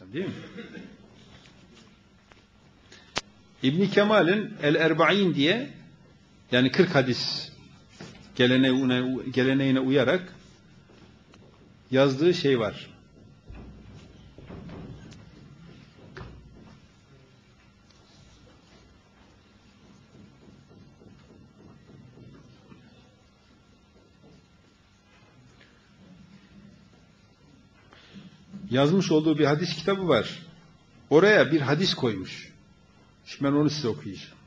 sellem değil mi? İbn Kemal'in El Erba'in diye yani 40 hadis geleneğine, geleneğine uyarak yazdığı şey var. Yazmış olduğu bir hadis kitabı var. Oraya bir hadis koymuş. Şimdi ben onu size okuyacağım.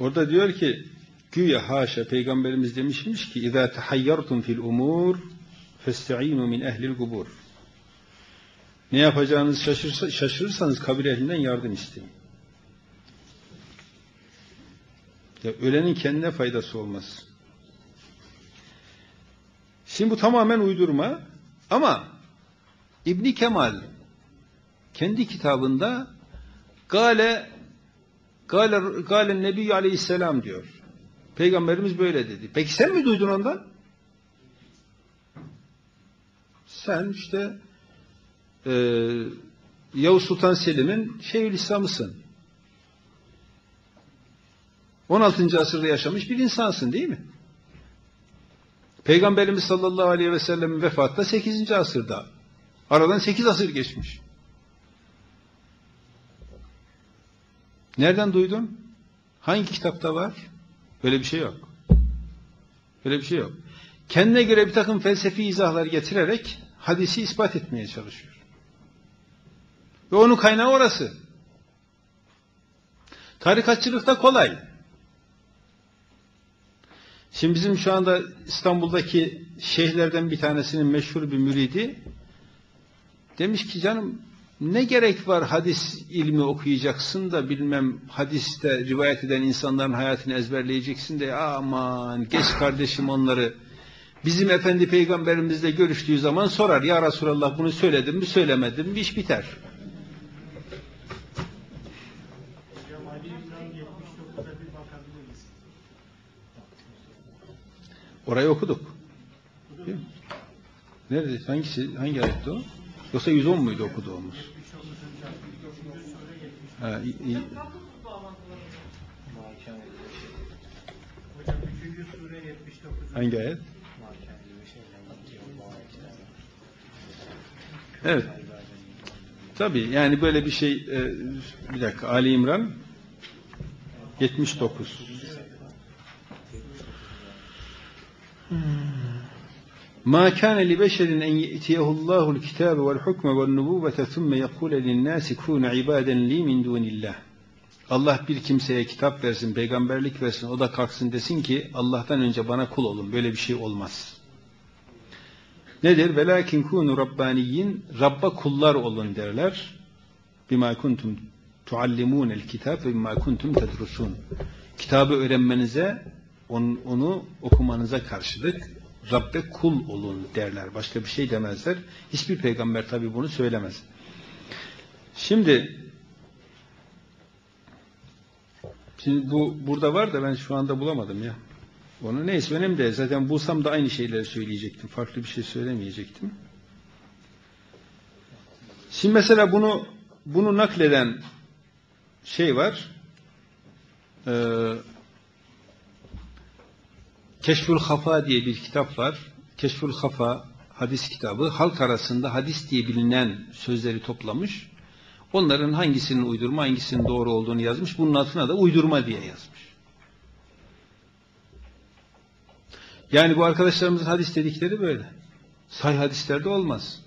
Orada diyor ki güya haşa peygamberimiz demişmiş ki اِذَا تَحَيَّرْتُمْ fil umur فَاسْتَعِينُوا min ehlil kubur. Ne yapacağınızı şaşırsa, şaşırırsanız kabir ehlinden yardım isteyin. Ya ölenin kendine faydası olmaz. Şimdi bu tamamen uydurma ama İbni Kemal kendi kitabında Gale Gale, Gale Nebi Aleyhisselam diyor. Peygamberimiz böyle dedi. Peki sen mi duydun ondan? Sen işte e, Yavuz Sultan Selim'in Şeyhülislam'ısın. 16. asırda yaşamış bir insansın değil mi? Peygamberimiz sallallahu aleyhi ve sellem'in vefatı da 8. asırda. Aradan 8 asır geçmiş. Nereden duydun? Hangi kitapta var? Böyle bir şey yok. Böyle bir şey yok. Kendine göre bir takım felsefi izahlar getirerek hadisi ispat etmeye çalışıyor. Ve onun kaynağı orası. Tarikatçılıkta kolay. Şimdi bizim şu anda İstanbul'daki şeyhlerden bir tanesinin meşhur bir müridi demiş ki canım ne gerek var hadis ilmi okuyacaksın da bilmem hadiste rivayet eden insanların hayatını ezberleyeceksin de aman geç kardeşim onları bizim efendi peygamberimizle görüştüğü zaman sorar ya Resulallah bunu söyledim mi söylemedim mi iş biter. Orayı okuduk. Nerede? Hangisi? Hangi ayette o? Yoksa 110 muydu okuduğumuz? Ha, i, i. Hangi ayet? Evet. Tabii yani böyle bir şey e, bir dakika Ali İmran 79 ما كان لبشر أن يأتيه الله الكتاب والحكم والنبوة ثم يقول للناس كونوا عبادا لي من دون الله Allah bir kimseye kitap versin, peygamberlik versin, o da kalksın desin ki Allah'tan önce bana kul olun. Böyle bir şey olmaz. Nedir? Velakin kunu rabbaniyin Rabba kullar olun derler. Bima kuntum tuallimunel kitap ve bima kuntum tedrusun. Kitabı öğrenmenize, onu, onu okumanıza karşılık Rabbe kul olun derler. Başka bir şey demezler. Hiçbir peygamber tabi bunu söylemez. Şimdi Şimdi bu burada var da ben şu anda bulamadım ya. Onu neyse önemli değil. Zaten bulsam da aynı şeyleri söyleyecektim. Farklı bir şey söylemeyecektim. Şimdi mesela bunu bunu nakleden şey var. Ee, Keşfül Hafa diye bir kitap var. Keşfül Hafa hadis kitabı halk arasında hadis diye bilinen sözleri toplamış. Onların hangisinin uydurma, hangisinin doğru olduğunu yazmış. Bunun altına da uydurma diye yazmış. Yani bu arkadaşlarımızın hadis dedikleri böyle. Say hadislerde olmaz.